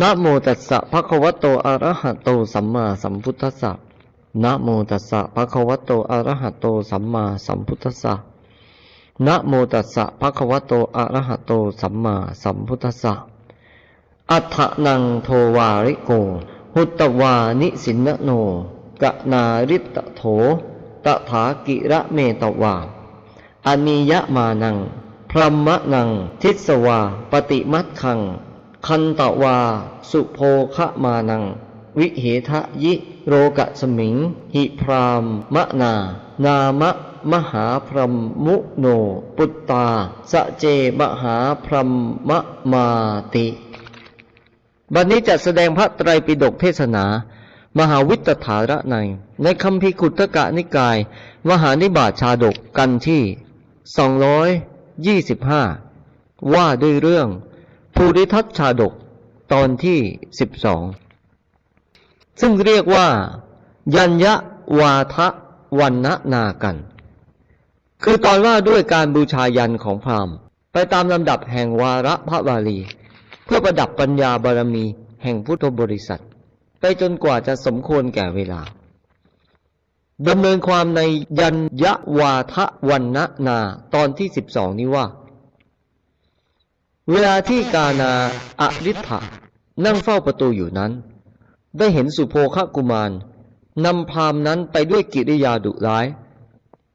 นะโมตัสสะภะคะวะโตอะระหะโตสัมมาสัมพุทธัสสะนะโมตัสสะภะคะวะโตอะระหะโตสัมมาสัมพุทธัสสะนะโมตัสสะภะคะวะโตอะระหะโตสัมมาสัมพุทธัสสะอัฏฐนังโทวาริโก หุตตวานิสินโนกะนาริตโถตถากิระเมตวาอนิยมานัง พรหมนัง ทิสวา ปฏิมัตคัง คันตวา สุโภคะมานัง วิเหทะยิ โรกะสมิง หิพรามมะนา นามะมหาพรหมมุโน ปุตตา สะเจมหาพรหมมาติ บัดนี้จะแสดงพระไตรปิฎกเทศนา มหาวิตถาระใน ในคำพิคุตกะนิกาย มหานิบาตชาดกกันที่ 225 ว่าด้วยเรื่อง ภูริทัตชาดกตอนที่12ซึ่งเรียกว่า ยัญญะวาทะวันนะนากัน คือตอนว่าด้วยการบูชายันของพราหมณ์ ไปตามลำดับแห่งวาระพระบาลี เพื่อประดับปัญญาบารมีแห่งพุทธบริษัท ไปจนกว่าจะสมควรแก่เวลาดำเนินความในยัญยะวาทะวันนะนาตอนที่สิบสองนี้ว่า เวลาที่กานาอริ t ะนั่งเฝ้าประตูอยู่นั้น ได้เห็นสุโภคกุมารนำพรามนั้นไปด้วยกิริยาดุร้าย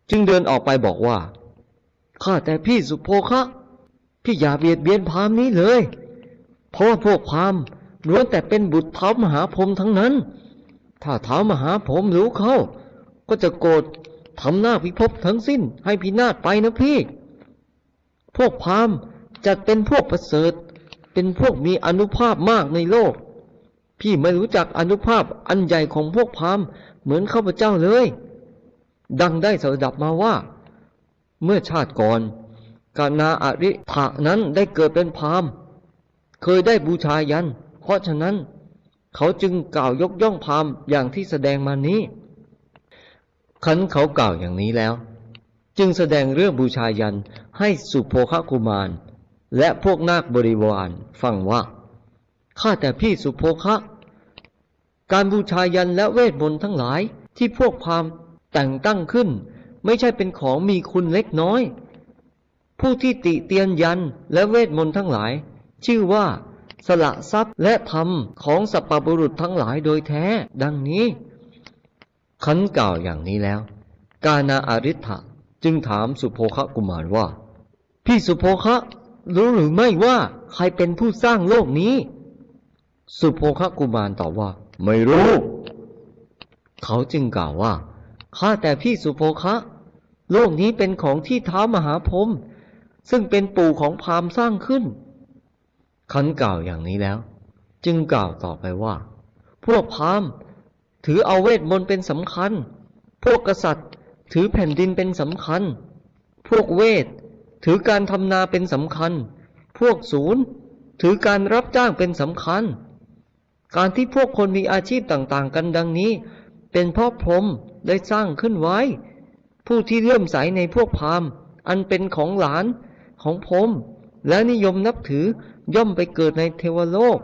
จึงเดินออกไปบอกว่า ข้าแต่พี่สุโภคะพี่อย่าเบียดเบียนพรามนี้เลย เพราะว่าพวกพรามล้วนแต่เป็นบุตรเท้ามหาพรหมทั้งนั้น ถ้าเท้ามหาพรหมรู้เข้า ก็จะโกรธทำหน้าพิภพทั้งสิ้นให้พินาศไปนะพี่ พวกพรามณ์ จัดเป็นพวกประเสริฐ เป็นพวกมีอนุภาพมากในโลก พี่ไม่รู้จักอนุภาพอันใหญ่ของพวกพราหมณ์เหมือนข้าพเจ้าเลย ดังได้สดับมาว่า เมื่อชาติก่อน กานาอริธะนั้นได้เกิดเป็นพราหมณ์เคยได้บูชายัน เพราะฉะนั้น เขาจึงกล่าวยกย่องพราหมณ์อย่างที่แสดงมานี้ขันเขากล่าวอย่างนี้แล้ว จึงแสดงเรื่องบูชายันให้สุโภคกุมาร และพวกนาคบริวารฟังว่าข้าแต่พี่สุโภคะ การบูชายันและเวทมนต์ทั้งหลายที่พวกพราหมณ์แต่งตั้งขึ้น ไม่ใช่เป็นของมีคุณเล็กน้อย ผู้ที่ติเตียนยันและเวทมนต์ทั้งหลาย ชื่อว่า สละทรัพย์และธรรมของสัพพบุรุษทั้งหลายโดยแท้ดังนี้ขันกล่าวอย่างนี้แล้ว กานาอาริ t ะจึงถามสุโภคกุมารว่า พี่สุโภคะ รู้หรือไม่ว่าใครเป็นผู้สร้างโลกนี้ สุโภคกุมารตอบว่า ไม่รู้ เขาจึงกล่าวว่าข้าแต่พี่สุโภคะ โลกนี้เป็นของที่เท้ามหาพรมซึ่งเป็นปู่ของพราหมณ์สร้างขึ้น ขันกล่าวอย่างนี้แล้ว จึงกล่าวต่อไปว่า พวกพราหมณ์ถือเอาเวทมนต์เป็นสำคัญ พวกกษัตริย์ถือแผ่นดินเป็นสำคัญ พวกเวท ถือการทำนาเป็นสำคัญ พวกศูนย์ ถือการรับจ้างเป็นสำคัญ การที่พวกคนมีอาชีพต่างๆ กันดังนี้ เป็นเพราะพรหมได้สร้างขึ้นไว้ ผู้ที่เลื่อมใสในพวกพราหมณ์อันเป็นของหลานของพรหมและนิยมนับถือย่อมไปเกิดในเทวโลก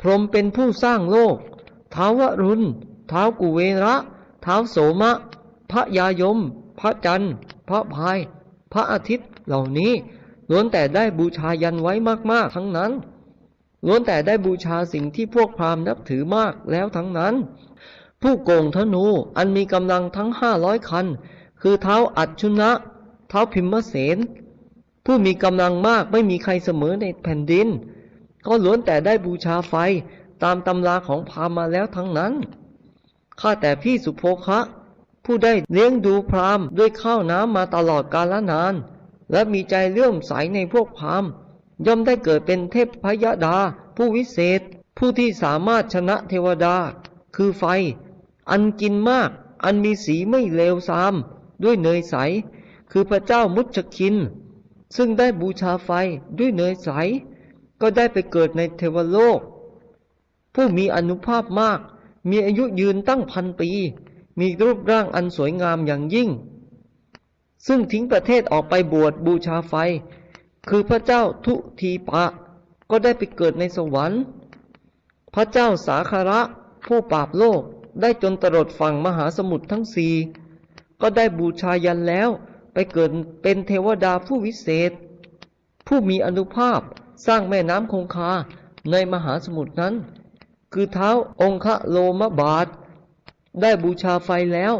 พรหมเป็นผู้สร้างโลก ท้าวรุณท้าวกุเวระ ท้าวโสมะ พระยายม พระจันทร์ พระพาย พระอาทิตย์เหล่านี้ล้วนแต่ได้บูชายันไว้มาก ๆ ทั้งนั้นล้วนแต่ได้บูชาสิ่งที่พวกพราหมณ์นับถือมากแล้วทั้งนั้น ผู้โกงธนูอันมีกำลังทั้งห้าร้อยคัน คือเท้าอัจชุนะ เท้าพิมมเสน ผู้มีกำลังมากไม่มีใครเสมอในแผ่นดิน ก็ล้วนแต่ได้บูชาไฟตามตำราของพราหมณ์มาแล้วทั้งนั้น ข้าแต่พี่สุโภคะ ผู้ได้เลี้ยงดูพราหมณ์ด้วยข้าวน้ำมาตลอดกาลนาน และมีใจเลื่อมใสในพวกพราหมณ์ ย่อมได้เกิดเป็นเทพพยดา ผู้วิเศษ ผู้ที่สามารถชนะเทวดา คือไฟ อันกินมาก อันมีสีไม่เลวทราม ด้วยเนยใส คือพระเจ้ามุชคิน ซึ่งได้บูชาไฟด้วยเนยใส ก็ได้ไปเกิดในเทวโลก ผู้มีอนุภาพมาก มีอายุยืนตั้งพันปี มีรูปร่างอันสวยงามอย่างยิ่ง ซึ่งทิ้งประเทศออกไปบวชบูชาไฟ คือพระเจ้าทุทีปะ ก็ได้ไปเกิดในสวรรค์ พระเจ้าสาคาระผู้ปราบโลกได้จนตรดฝั่งมหาสมุทรทั้งสี่ก็ได้บูชายันแล้วไปเกิดเป็นเทวดาผู้วิเศษ ผู้มีอนุภาพสร้างแม่น้ำคงคาในมหาสมุทรนั้น คือเท้าองคะโลมบาท ได้บูชาไฟแล้ว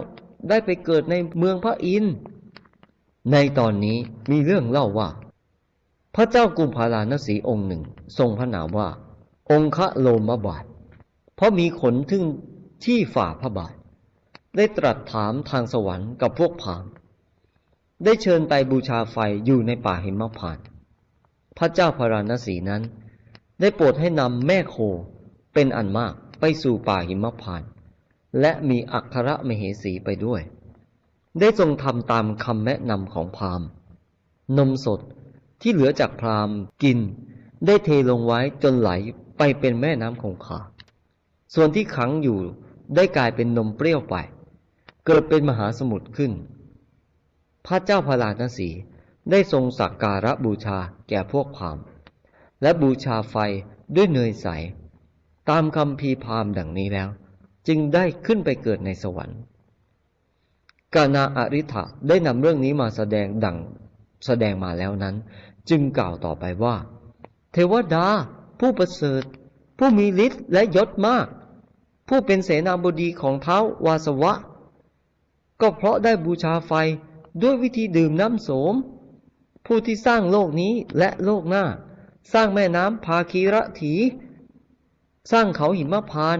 ได้ไปเกิดในเมืองพระอินทร์ในตอนนี้มีเรื่องเล่าว่า พระเจ้ากุมภาลานสีองค์หนึ่ง ทรงพระนามว่า องคะโลมบาท เพราะมีขนทึ่งที่ฝ่าพระบาท ได้ตรัสถามทางสวรรค์กับพวกพราม ได้เชิญไปบูชาไฟอยู่ในป่าหิมพานต์พระเจ้าพาราณสีนั้น ได้โปรดให้นำแม่โคเป็นอันมากไปสู่ป่าหิมพานต์ และมีอัครมเหสีไปด้วย ได้ทรงทำตามคำแนะนำของพราหมณ์ นมสดที่เหลือจากพราหมณ์กิน ได้เทลงไว้จนไหลไปเป็นแม่น้ำคงคาส่วนที่ขังอยู่ได้กลายเป็นนมเปรี้ยวไป เกิดเป็นมหาสมุทรขึ้น พระเจ้าพาราณสีได้ทรงสักการะบูชาแก่พวกพราหมณ์ และบูชาไฟด้วยเนยใส ตามคำพีพราหมณ์ดังนี้แล้ว จึงได้ขึ้นไปเกิดในสวรรค์ กานาอริ t ะได้นำเรื่องนี้มาแสดงดังแสดงมาแล้วนั้น จึงกล่าวต่อไปว่า เทวดา ผู้ประเสริฐ ผู้มีฤทธิ์และยศมาก ผู้เป็นเสนาบดีของเท้าวาสวะ ก็เพราะได้บูชาไฟด้วยวิธีดื่มน้ำโสม ผู้ที่สร้างโลกนี้และโลกหน้า สร้างแม่น้ำพาคีระถี สร้างเขาหิมพาน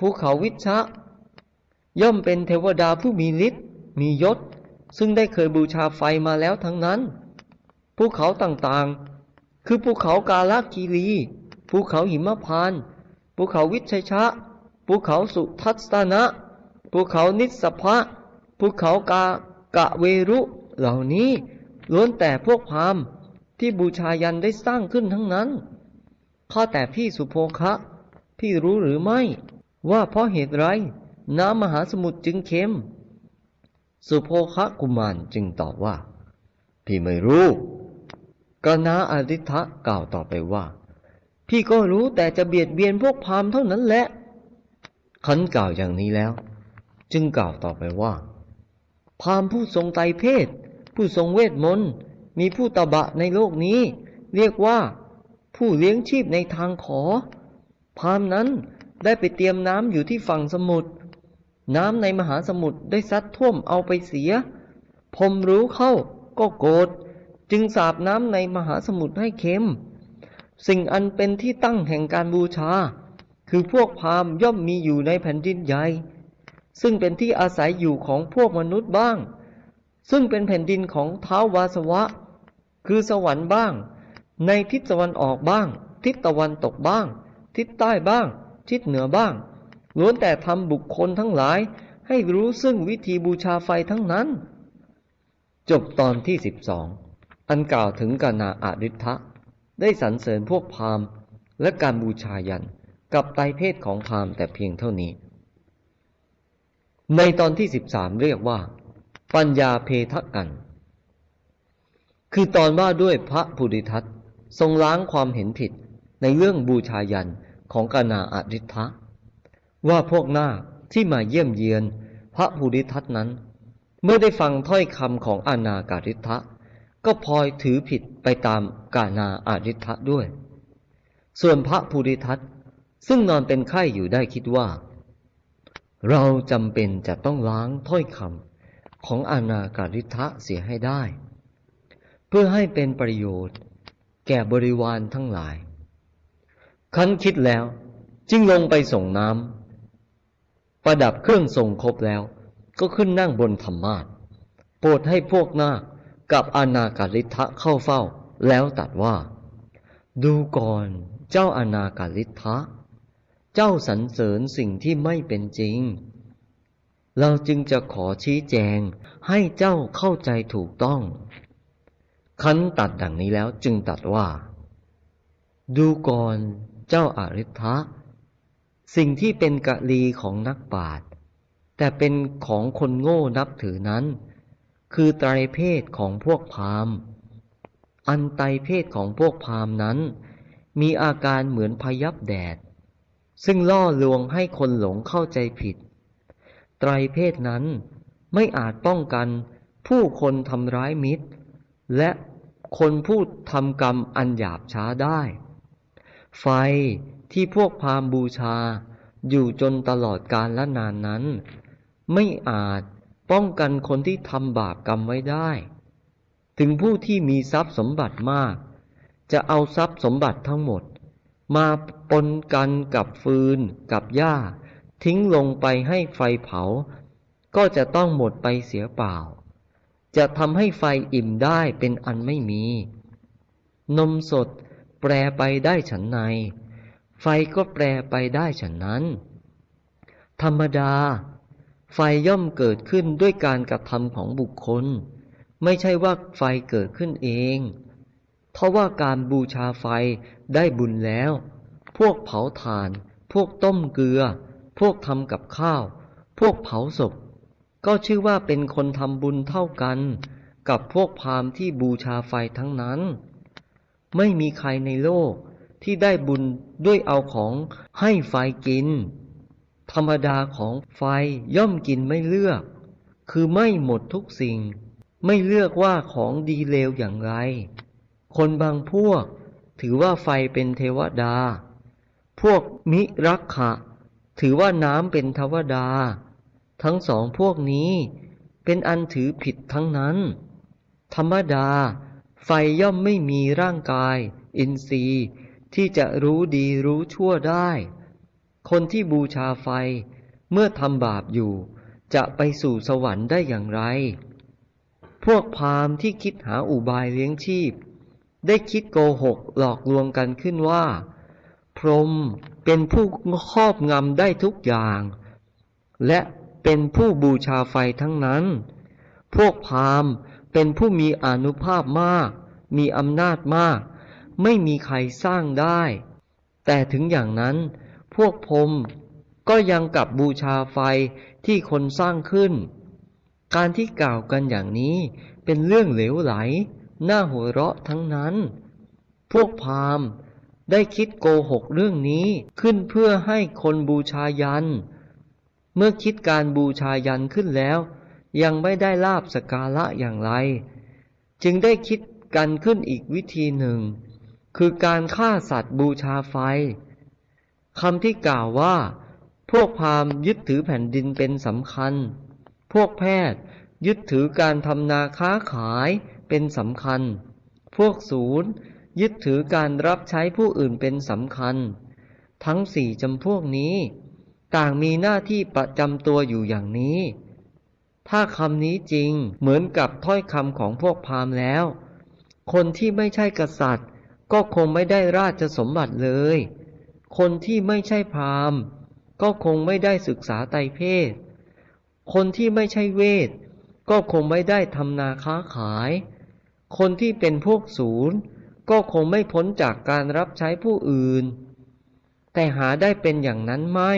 ภูเขาวิชะ ย่อมเป็นเทวดาผู้มีฤทธิ์มียศ ซึ่งได้เคยบูชาไฟมาแล้วทั้งนั้นภูเขาต่างๆ คือภูเขากาลคีรีภูเขาหิมพานภูเขาวิชัยชะภูเขาสุทัศนะภูเขานิสสภะภูเขากากะเวรุ เหล่านี้ล้วนแต่พวกพราหมณ์ที่บูชายันได้สร้างขึ้นทั้งนั้น ข้อแต่พี่สุโภคะ พี่รู้หรือไม่ ว่าเพราะเหตุไร น้ำมหาสมุทรจึงเค็ม สุโภคะกุมารจึงตอบว่า พี่ไม่รู้กนาอาริทะกล่าวต่อไปว่า พี่ก็รู้แต่จะเบียดเบียนพวกพราหมณ์เท่านั้นแหละขันกล่าวอย่างนี้แล้ว จึงกล่าวต่อไปว่าพราหมณ์ผู้ทรงไตรเพศ ผู้ทรงเวทมนต์มีผู้ตบะในโลกนี้ เรียกว่า ผู้เลี้ยงชีพในทางขอพราหมณ์นั้น ได้ไปเตรียมน้ำอยู่ที่ฝั่งสมุทรน้ำในมหาสมุทรได้ซัดท่วมเอาไปเสีย พรมรู้เข้าก็โกรธจึงสาบน้ำในมหาสมุทรให้เค็ม สิ่งอันเป็นที่ตั้งแห่งการบูชา คือพวกพราหมณ์ย่อมมีอยู่ในแผ่นดินใหญ่ ซึ่งเป็นที่อาศัยอยู่ของพวกมนุษย์บ้าง ซึ่งเป็นแผ่นดินของเท้าววาสวะ คือสวรรค์บ้าง ในทิศตะวันออกบ้าง ทิศตะวันตกบ้าง ทิศใต้บ้าง ทิศเหนือบ้างล้วนแต่ทำบุคคลทั้งหลายให้รู้ซึ่งวิธีบูชาไฟทั้งนั้น จบตอนที่สิบสองอันกล่าวถึงกานาอาริทะได้สรรเสริญพวกพราหมณ์ และการบูชายันกับไตรเพศของพราหมณ์แต่เพียงเท่านี้ ในตอนที่สิบสามเรียกว่า ปัญญาเพทกัน คือตอนว่าด้วยพระภูริทัตทรงล้างความเห็นผิดในเรื่องบูชายัน ของกนาอาริทะว่าพวกนาคที่มาเยี่ยมเยียนพระภูริทัตนั้น เมื่อได้ฟังถ้อยคำของอานาการิทะก็พลอยถือผิดไปตามกานาอาริทะด้วย ส่วนพระภูริทัตซึ่งนอนเป็นไข้อยู่ได้คิดว่า เราจำเป็นจะต้องล้างถ้อยคำของอานาการิทะเสียให้ได้ เพื่อให้เป็นประโยชน์ แก่บริวารทั้งหลาย คันคิดแล้ว จึงลงไปส่งน้ำประดับเครื่องทรงครบแล้ว ก็ขึ้นนั่งบนธรรมาทโปรดให้พวกนาคกับอนาการิทะเข้าเฝ้า แล้วตัดว่า ดูก่อนเจ้าอนาการิทะเจ้าสรรเสริญสิ่งที่ไม่เป็นจริง เราจึงจะขอชี้แจงให้เจ้าเข้าใจถูกต้อง คันตัดดังนี้แล้วจึงตัดว่า ดูก่อน เจ้าอาริทะสิ่งที่เป็นกะลีของนักปราชญ์แต่เป็นของคนโง่นับถือนั้น คือไตรเพศของพวกพราหมณ์ อันไตรเพศของพวกพราหมณ์นั้น มีอาการเหมือนพยับแดด ซึ่งล่อลวงให้คนหลงเข้าใจผิด ไตรเพศนั้นไม่อาจป้องกันผู้คนทำร้ายมิตร และคนผู้ทำกรรมอันหยาบช้าได้ ไฟที่พวกพราหมณ์บูชา อยู่จนตลอดกาลและนานนั้น ไม่อาจป้องกันคนที่ทำบาปกรรมไว้ได้ ถึงผู้ที่มีทรัพย์สมบัติมาก จะเอาทรัพย์สมบัติทั้งหมด มาปนกันกับฟืน กับหญ้า ทิ้งลงไปให้ไฟเผา ก็จะต้องหมดไปเสียเปล่า จะทำให้ไฟอิ่มได้เป็นอันไม่มี นมสด แปรไปได้ฉันใน ไฟก็แปรไปได้ฉันนั้น ธรรมดา ไฟย่อมเกิดขึ้นด้วยการกระทำของบุคคล ไม่ใช่ว่าไฟเกิดขึ้นเอง เพราะว่าการบูชาไฟได้บุญแล้ว พวกเผาถ่าน พวกต้มเกลือ พวกทำกับข้าว พวกเผาศพ ก็ชื่อว่าเป็นคนทำบุญเท่ากัน กับพวกพราหมณ์ที่บูชาไฟทั้งนั้น ไม่มีใครในโลกที่ได้บุญด้วยเอาของให้ไฟกิน ธรรมดาของไฟย่อมกินไม่เลือก คือไม่หมดทุกสิ่ง ไม่เลือกว่าของดีเลวอย่างไร คนบางพวกถือว่าไฟเป็นเทวดา พวกมิรักขะ ถือว่าน้ำเป็นเทวดา ทั้งสองพวกนี้เป็นอันถือผิดทั้งนั้น ธรรมดา ฟย่อมไม่มีร่างกาย อินทรีย์ ที่จะรู้ดีรู้ชั่วได้ คนที่บูชาไฟ เมื่อทำบาปอยู่ จะไปสู่สวรรค์ได้อย่างไร พวกพราหมณ์ที่คิดหาอุบายเลี้ยงชีพ ได้คิดโกหกหลอกลวงกันขึ้นว่า พรหมเป็นผู้ครอบงำได้ทุกอย่าง และเป็นผู้บูชาไฟทั้งนั้น พวกพราหมณ์เป็นผู้มีอนุภาพมาก มีอำนาจมาก ไม่มีใครสร้างได้ แต่ถึงอย่างนั้น พวกพรมก็ยังกลับบูชาไฟที่คนสร้างขึ้น การที่กล่าวกันอย่างนี้เป็นเรื่องเหลวไหล น่าหัวเราะทั้งนั้น พวกพราหมณ์ได้คิดโกหกเรื่องนี้ขึ้นเพื่อให้คนบูชายัน เมื่อคิดการบูชายันขึ้นแล้ว ยังไม่ได้ลาบสการะอย่างไร จึงได้คิด กันขึ้นอีกวิธีหนึ่ง คือการฆ่าสัตว์บูชาไฟคำที่กล่าวว่า พวกพราหมณ์ยึดถือแผ่นดินเป็นสำคัญ พวกแพทย์ยึดถือการทำนาค้าขายเป็นสำคัญ พวกศูนย์ยึดถือการรับใช้ผู้อื่นเป็นสำคัญ ทั้งสี่จำพวกนี้ ต่างมีหน้าที่ประจำตัวอยู่อย่างนี้ ถ้าคำนี้จริงเหมือนกับถ้อยคำของพวกพราหมณ์แล้ว คนที่ไม่ใช่กษัตริย์ ก็คงไม่ได้ราชสมบัติเลย คนที่ไม่ใช่พราหมณ์ ก็คงไม่ได้ศึกษาไตรเพศ คนที่ไม่ใช่เวท ก็คงไม่ได้ทำนาค้าขาย คนที่เป็นพวกศูนย์ ก็คงไม่พ้นจากการรับใช้ผู้อื่น แต่หาได้เป็นอย่างนั้นไม่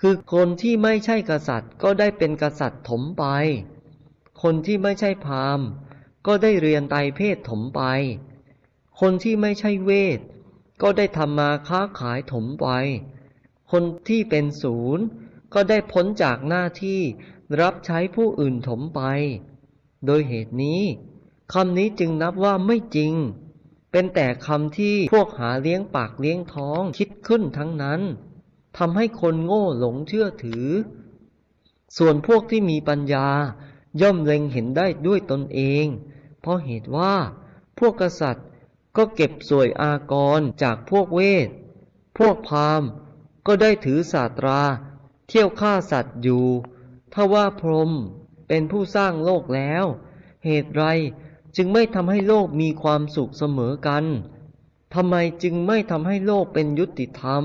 คือคนที่ไม่ใช่กษัตริย์ก็ได้เป็นกษัตริย์ถมไป คนที่ไม่ใช่พราหมณ์ ก็ได้เรียนไตรเพศถมไป คนที่ไม่ใช่เวท ก็ได้ทำมาค้าขายถมไป คนที่เป็นศูนย์ ก็ได้พ้นจากหน้าที่รับใช้ผู้อื่นถมไป โดยเหตุนี้คำนี้จึงนับว่าไม่จริง เป็นแต่คำที่พวกหาเลี้ยงปากเลี้ยงท้องคิดขึ้นทั้งนั้นทำให้คนโง่หลงเชื่อถือ ส่วนพวกที่มีปัญญา ย่อมเล็งเห็นได้ด้วยตนเอง เพราะเหตุว่า พวกกษัตริย์ก็เก็บสวยอากรจากพวกเวท พวกพราหมณ์ก็ได้ถือศาสตรา เที่ยวฆ่าสัตว์อยู่ ถ้าว่าพรหมเป็นผู้สร้างโลกแล้ว เหตุไรจึงไม่ทำให้โลกมีความสุขเสมอกันทำไมจึงไม่ทำให้โลกเป็นยุติธรรม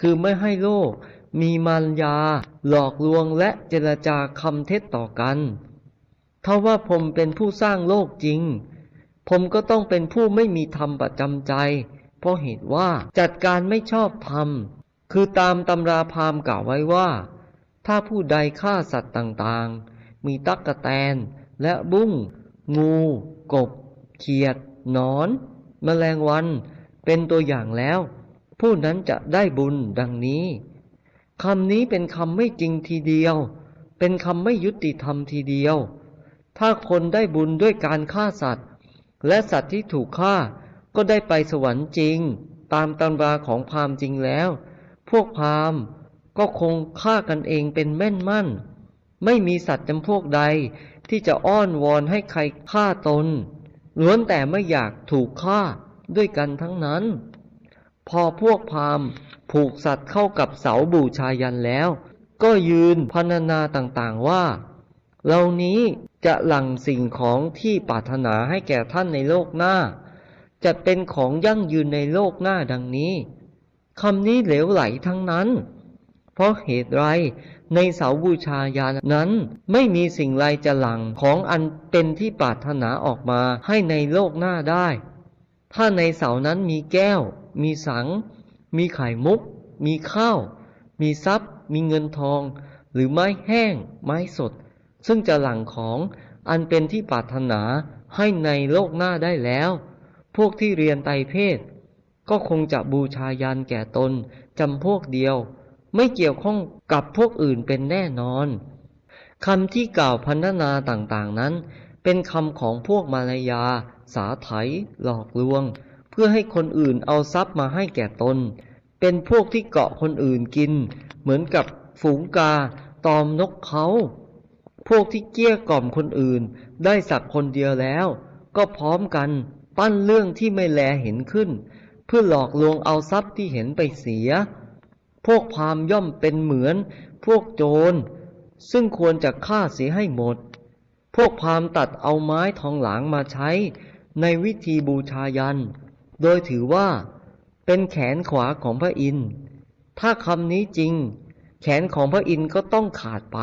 คือไม่ให้โลก มีมารยา หลอกลวงและเจรจาคำเท็จต่อกันถ้าว่าผมเป็นผู้สร้างโลกจริง ผมก็ต้องเป็นผู้ไม่มีธรรมประจำใจ เพราะเหตุว่าจัดการไม่ชอบธรรม คือตามตำราพามกล่าวไว้ว่า ถ้าผู้ใดฆ่าสัตว์ต่างๆ มีตั๊กกะแตน และบุ้ง งู กบ เขียด นอนแมลงวัน เป็นตัวอย่างแล้ว ผู้นั้นจะได้บุญดังนี้ คำนี้เป็นคำไม่จริงทีเดียว เป็นคำไม่ยุติธรรมทีเดียว ถ้าคนได้บุญด้วยการฆ่าสัตว์ และสัตว์ที่ถูกฆ่าก็ได้ไปสวรรค์จริง ตามตำราของพราหมณ์จริงแล้ว พวกพราหมณ์ก็คงฆ่ากันเองเป็นแม่นมั่น ไม่มีสัตว์จำพวกใดที่จะอ้อนวอนให้ใครฆ่าตน ล้วนแต่ไม่อยากถูกฆ่าด้วยกันทั้งนั้น พอพวกพราหมณ์ ผูกสัตว์เข้ากับเสาบูชายันแล้ว ก็ยืนพรรณนาต่างๆว่า เหล่านี้จะหลั่งสิ่งของที่ปรารถนาให้แก่ท่านในโลกหน้า จะเป็นของยั่งยืนในโลกหน้าดังนี้คำนี้เหลวไหลทั้งนั้น เพราะเหตุไรในเสาบูชายันนั้นไม่มีสิ่งไรจะหลังของอันเป็นที่ปรารถนาออกมาให้ในโลกหน้าได้ ถ้าในเสานั้นมีแก้ว มีสัง มีไข่มุก มีข้าว มีทรัพย์ มีเงินทอง หรือไม้แห้ง ไม้สด ซึ่งจะหลั่งของอันเป็นที่ปรารถนาให้ในโลกหน้าได้แล้ว พวกที่เรียนไตรเพศ ก็คงจะบูชายันแก่ตนจำพวกเดียว ไม่เกี่ยวข้องกับพวกอื่นเป็นแน่นอนคำที่กล่าวพันนาต่างๆนั้น เป็นคำของพวกมารยา สาไถหลอกลวง พื่อให้คนอื่นเอาทรัพย์มาให้แก่ตน เป็นพวกที่เกาะคนอื่นกิน เหมือนกับฝูงกาตอมนกเขา พวกที่เกี้ยกล่อมคนอื่น ได้สักคนเดียวแล้ว ก็พร้อมกันปั้นเรื่องที่ไม่แลเห็นขึ้น เพื่อหลอกลวงเอาทรัพย์ที่เห็นไปเสีย พวกพามย่อมเป็นเหมือน พวกโจร ซึ่งควรจะฆ่าเสียให้หมด พวกพามตัดเอาไม้ทองหลางมาใช้ ในวิธีบูชายัน โดยถือว่าเป็นแขนขวาของพระอินทร์ ถ้าคำนี้จริง แขนของพระอินทร์ก็ต้องขาดไป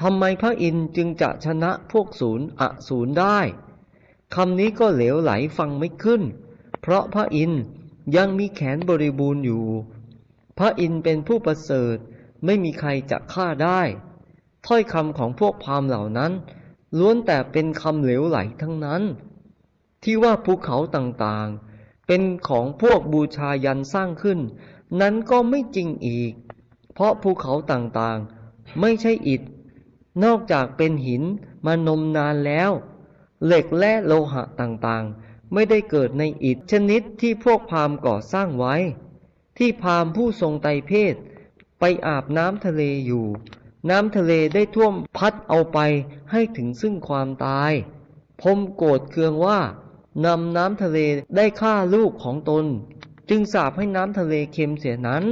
ทำไมพระอินทร์จึงจะชนะพวกศูนย์อสูรได้คำนี้ก็เหลวไหลฟังไม่ขึ้น เพราะพระอินทร์ยังมีแขนบริบูรณ์อยู่ พระอินทร์เป็นผู้ประเสริฐไม่มีใครจะฆ่าได้ ถ้อยคำของพวกพราหมณ์เหล่านั้น ล้วนแต่เป็นคำเหลวไหลทั้งนั้น ที่ว่าภูเขาต่างๆ เป็นของพวกบูชายันสร้างขึ้น นั้นก็ไม่จริงอีก เพราะภูเขาต่างๆ ไม่ใช่อิฐ นอกจากเป็นหินมานมนานแล้ว เหล็กและโลหะต่างๆ ไม่ได้เกิดในอิฐชนิดที่พวกพามก่อสร้างไว้ ที่พามผู้ทรงไตเพศ ไปอาบน้ำทะเลอยู่ น้ำทะเลได้ท่วมพัดเอาไปให้ถึงซึ่งความตายพมโกรธเคืองว่า นำน้ำทะเลได้ฆ่าลูกของตน จึงสาปให้น้ำทะเลเค็มเสียนั้น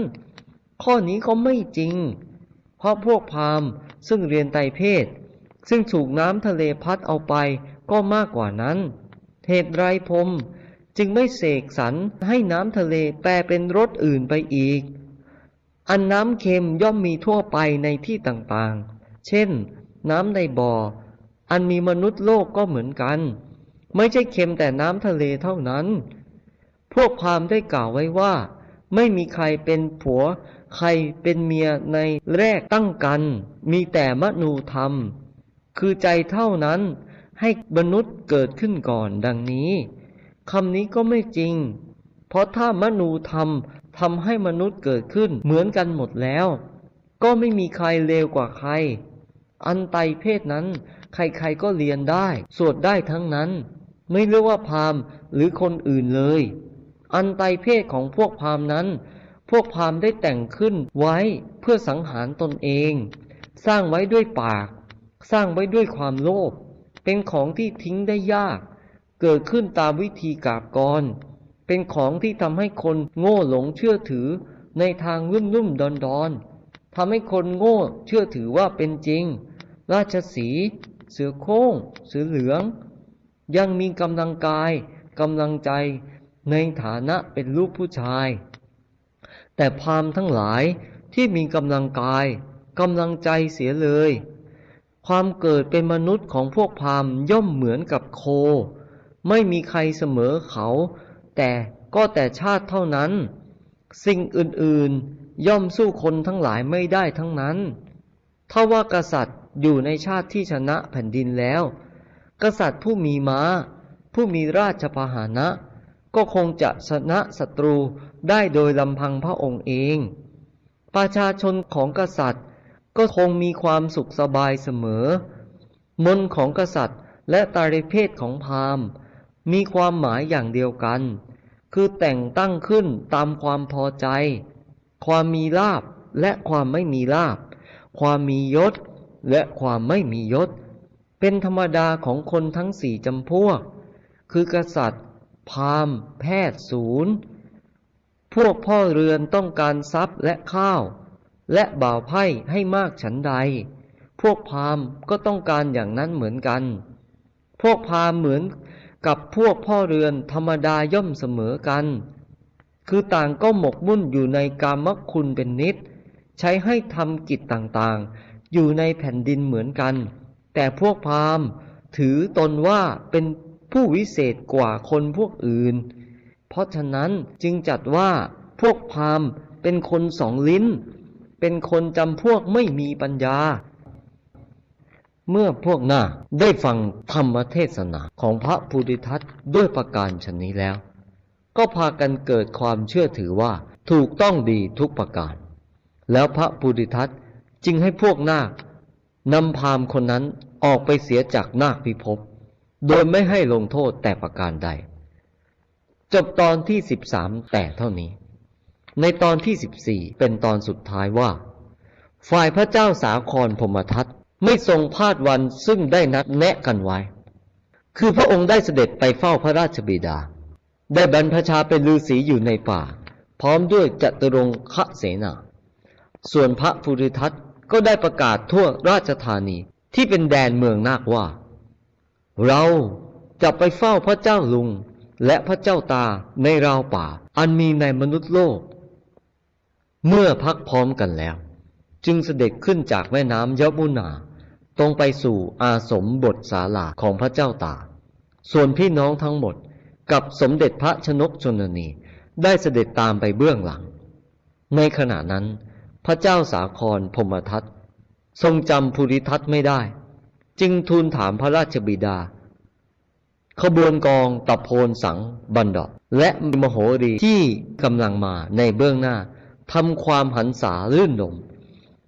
ข้อนี้ก็ไม่จริง เพราะพวกพราหมณ์ซึ่งเรียนไตรเพศ ซึ่งถูกน้ำทะเลพัดเอาไปก็มากกว่านั้น เหตุไรพรมจึงไม่เสกสรรให้น้ำทะเลแปลเป็นรสอื่นไปอีก อันน้ำเค็มย่อมมีทั่วไปในที่ต่างๆ เช่น น้ำในบ่อ อันมีมนุษย์โลกก็เหมือนกัน ไม่ใช่เค็มแต่น้ำทะเลเท่านั้น พวกพราหมณ์ได้กล่าวไว้ว่า ไม่มีใครเป็นผัว ใครเป็นเมียในแรกตั้งกัน มีแต่มนูธรรม คือใจเท่านั้นให้มนุษย์เกิดขึ้นก่อนดังนี้คำนี้ก็ไม่จริง เพราะถ้ามนูธรรมทำให้มนุษย์เกิดขึ้นเหมือนกันหมดแล้ว ก็ไม่มีใครเลวกว่าใคร อันไตเพศนั้น ใครๆก็เรียนได้ สวดได้ทั้งนั้น ไม่เรียกว่าพราหมณ์หรือคนอื่นเลย อันไตรเพศของพวกพราหมณ์นั้น พวกพราหมณ์ได้แต่งขึ้นไว้เพื่อสังหารตนเอง สร้างไว้ด้วยปาก สร้างไว้ด้วยความโลภเป็นของที่ทิ้งได้ยาก เกิดขึ้นตามวิธีกาบกรเป็นของที่ทำให้คนโง่หลงเชื่อถือในทางรุ่มรุ่มดอนดอนทำให้คนโง่เชื่อถือว่าเป็นจริง ราชสี เสือโคร่งเสือเหลือง ยังมีกำลังกายกำลังใจในฐานะเป็นลูกผู้ชาย แต่พามทั้งหลายที่มีกำลังกายกำลังใจเสียเลย ความเกิดเป็นมนุษย์ของพวกพามย่อมเหมือนกับโค ไม่มีใครเสมอเขา แต่ก็แต่ชาติเท่านั้น สิ่งอื่นๆย่อมสู้คนทั้งหลายไม่ได้ทั้งนั้นถ้าว่ากษัตริย์อยู่ในชาติที่ชนะแผ่นดินแล้ว กษัตริย์ผู้มีม้า ผู้มีราชพาหนะ ก็คงจะชนะศัตรูได้โดยลำพังพระองค์เอง ประชาชนของกษัตริย์ก็คงมีความสุขสบายเสมอ มนของกษัตริย์และตาริเพศของพราหมณ์ มีความหมายอย่างเดียวกัน คือแต่งตั้งขึ้นตามความพอใจ ความมีลาบและความไม่มีลาบ ความมียศและความไม่มียศ เป็นธรรมดาของคนทั้งสี่จำพวก คือกษัตริย์ พาม แพทย์ศูนย์ พวกพ่อเรือนต้องการทรัพย์และข้าว และบ่าวไพ่ให้มากฉันใด พวกพามก็ต้องการอย่างนั้นเหมือนกัน พวกพามเหมือนกับพวกพ่อเรือนธรรมดาย่อมเสมอกัน คือต่างก็หมกมุ่นอยู่ในกามคุณเป็นนิด ใช้ให้ทำกิจต่างๆ อยู่ในแผ่นดินเหมือนกัน แต่พวกพราหมณ์ถือตนว่าเป็นผู้วิเศษกว่าคนพวกอื่น เพราะฉะนั้นจึงจัดว่าพวกพราหมณ์เป็นคนสองลิ้น เป็นคนจำพวกไม่มีปัญญา เมื่อพวกนาคได้ฟังธรรมเทศนาของพระภูริทัตด้วยประการชนนี้แล้ว ก็พากันเกิดความเชื่อถือว่าถูกต้องดีทุกประการ แล้วพระภูริทัตจึงให้พวกนาค นำพามคนนั้นออกไปเสียจากนาคพิภพโดยไม่ให้ลงโทษแต่ประการใด จบตอนที่สิบสามแต่เท่านี้ ในตอนที่สิบสี่เป็นตอนสุดท้ายว่า ฝ่ายพระเจ้าสาครพรมทัตไม่ทรงพลาดวันซึ่งได้นัดแนะกันไว้ คือพระองค์ได้เสด็จไปเฝ้าพระราชบิดา ได้บรรพชาเป็นฤาษีอยู่ในป่า พร้อมด้วยจัตุรงคเสนา ส่วนพระภูริทัต ก็ได้ประกาศทั่วราชธานีที่เป็นแดนเมืองนาคว่า เราจะไปเฝ้าพระเจ้าลุงและพระเจ้าตาในราวป่า อันมีในมนุษย์โลก เมื่อพักพร้อมกันแล้ว จึงเสด็จขึ้นจากแม่น้ำยมุนา ตรงไปสู่อาสมบทศาลาของพระเจ้าตา ส่วนพี่น้องทั้งหมดกับสมเด็จพระชนกชนนีได้เสด็จตามไปเบื้องหลัง ในขณะนั้น พระเจ้าสาครพมทัตทรงจำภูริทัตไม่ได้ จึงทูลถามพระราชบิดา ขบวนกองตะโพนสังบันดาและมโหรีที่กำลังมาในเบื้องหน้าทำความหันษาลื่นลม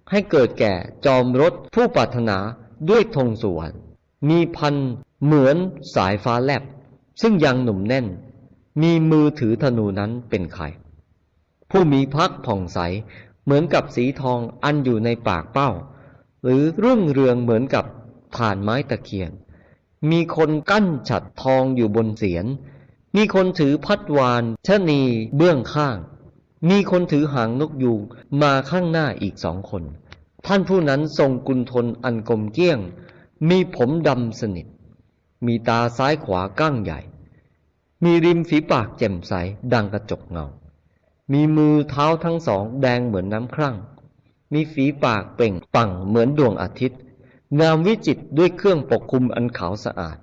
ให้เกิดแก่จอมรถผู้ปรารถนาด้วยธงสวรรค์มีพันเหมือนสายฟ้าแลบ ซึ่งยังหนุ่มแน่น มีมือถือธนูนั้นเป็นใคร ผู้มีพักผ่องใส เหมือนกับสีทองอันอยู่ในปากเป้า หรือรุ่งเรืองเหมือนกับฐานไม้ตะเคียน มีคนกั้นฉัดทองอยู่บนเสียน มีคนถือพัดวานชะนีเบื้องข้าง มีคนถือหางนกยูงมาข้างหน้าอีกสองคน ท่านผู้นั้นทรงกุนทนอันกลมเกี้ยง มีผมดำสนิท มีตาซ้ายขวาก้างใหญ่ มีริมฝีปากแจ่มใสดังกระจกเงา มีมือเท้าทั้งสองแดงเหมือนน้ำครั่ง มีฝีปากเปล่งปังเหมือนดวงอาทิตย์ งามวิจิตด้วยเครื่องปกคลุมอันขาวสะอาด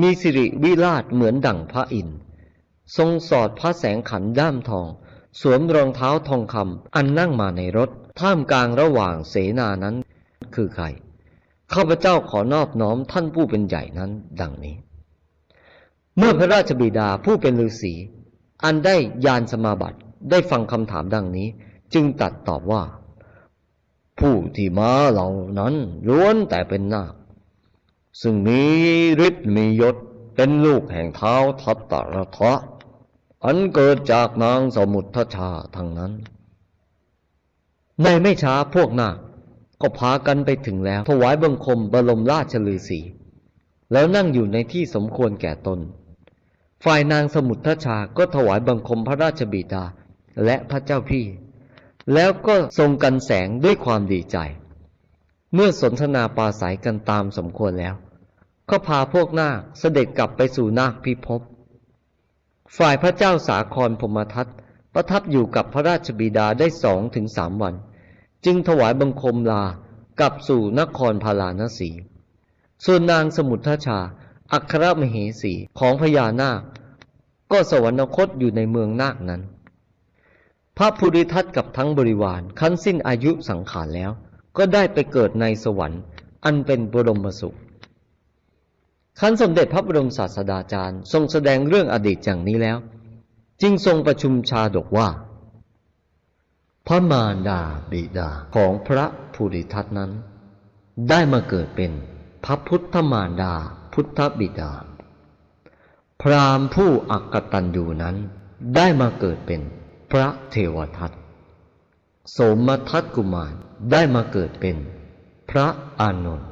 มีสิริวิราชเหมือนดั่งพระอินทร์ ทรงสอดพระแสงขันด้ามทอง สวมรองเท้าทองคำอันนั่งมาในรถ ท่ามกลางระหว่างเสนานั้นคือใคร ข้าพเจ้าขอนอบน้อมท่านผู้เป็นใหญ่นั้นดังนี้ เมื่อพระราชบิดาผู้เป็นฤาษีอันได้ยานสมาบัติ ได้ฟังคำถามดังนี้ จึงตัดตอบว่า ผู้ที่มาเหล่านั้นล้วนแต่เป็นนาคซึ่งมีฤทธิ์มียศเป็นลูกแห่งเท้าทัตตระทะอันเกิดจากนางสมุททชาทั้งนั้น ในไม่ช้าพวกนาคก็พากันไปถึงแล้วถวายบังคมบรมราชฤาษีแล้วนั่งอยู่ในที่สมควรแก่ตน ฝ่ายนางสมุททชาก็ถวายบังคมพระราชบิดา และพระเจ้าพี่ แล้วก็ทรงกันแสงด้วยความดีใจ เมื่อสนทนาปาศัยกันตามสมควรแล้ว ก็พาพวกนาคเสด็จกลับไปสู่นาคพิภพฝ่ายพระเจ้าสาครพมทัตประทับอยู่กับพระราชบิดาได้สองถึงสามวัน จึงถวายบังคมลากลับสู่นครพาราณสี ส่วนนางสมุททชา อัครมเหสีของพญานาค ก็สวรรคตอยู่ในเมืองนาคนั้น พระภูริทัตกับทั้งบริวารขั้นสิ้นอายุสังขารแล้ว ก็ได้ไปเกิดในสวรรค์ อันเป็นบรมสุขขั้นสมเด็จพระบรมศาสดาจารย์ ทรงแสดงเรื่องอดีตอย่างนี้แล้ว จึงทรงประชุมชาดกว่า พระมารดาบิดาของพระภูริทัตนั้น ได้มาเกิดเป็นพระพุทธมารดาพุทธบิดา พราหมณ์ผู้อักตันยูนั้นได้มาเกิดเป็น พระเทวทัตโสมทัตกุมารได้มาเกิดเป็นพระอานนท์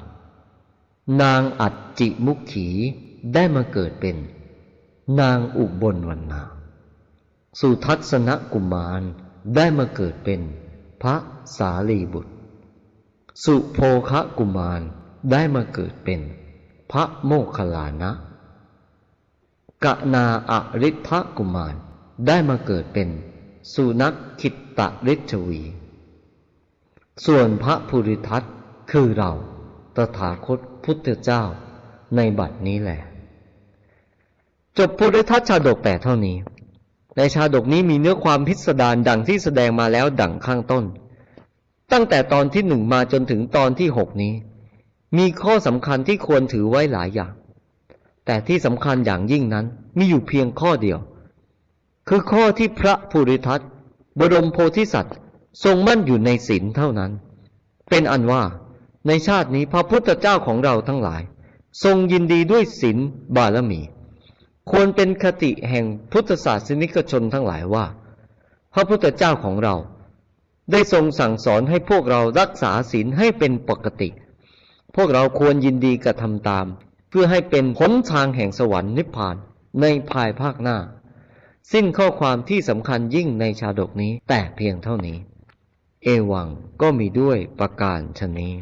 นางอัจจิมุขีได้มาเกิดเป็น นางอุบลวรรณาสุทัศนกุมารได้มาเกิดเป็น พระสารีบุตร สุโภคะกุมารได้มาเกิดเป็น พระโมคคัลลานะกะนาอริทธกุมารได้มาเกิดเป็น สุนักขิตตะฤชวี ส่วนพระภูริทัตคือเราตถาคตพุทธเจ้าในบัดนี้แหละ จบภูริทัตชาดกแต่เท่านี้ ในชาดกนี้มีเนื้อความพิสดารดังที่แสดงมาแล้วดังข้างต้น ตั้งแต่ตอนที่หนึ่งมาจนถึงตอนที่หกนี้ มีข้อสำคัญที่ควรถือไว้หลายอย่าง แต่ที่สำคัญอย่างยิ่งนั้นมีอยู่เพียงข้อเดียว คือข้อที่พระภูริทัตบรมโพธิสัตว์ ทรงมั่นอยู่ในศีลเท่านั้น เป็นอันว่าในชาตินี้พระพุทธเจ้าของเราทั้งหลาย ทรงยินดีด้วยศีลบารมี ควรเป็นคติแห่งพุทธศาสนิกชนทั้งหลายว่า พระพุทธเจ้าของเรา ได้ทรงสั่งสอนให้พวกเรารักษาศีลให้เป็นปกติ พวกเราควรยินดีกระทำตาม เพื่อให้เป็นหนทางแห่งสวรรค์นิพพานในภายภาคหน้า สิ้นข้อความที่สำคัญยิ่งในชาดกนี้แต่เพียงเท่านี้ เอวังก็มีด้วยประการชนนี้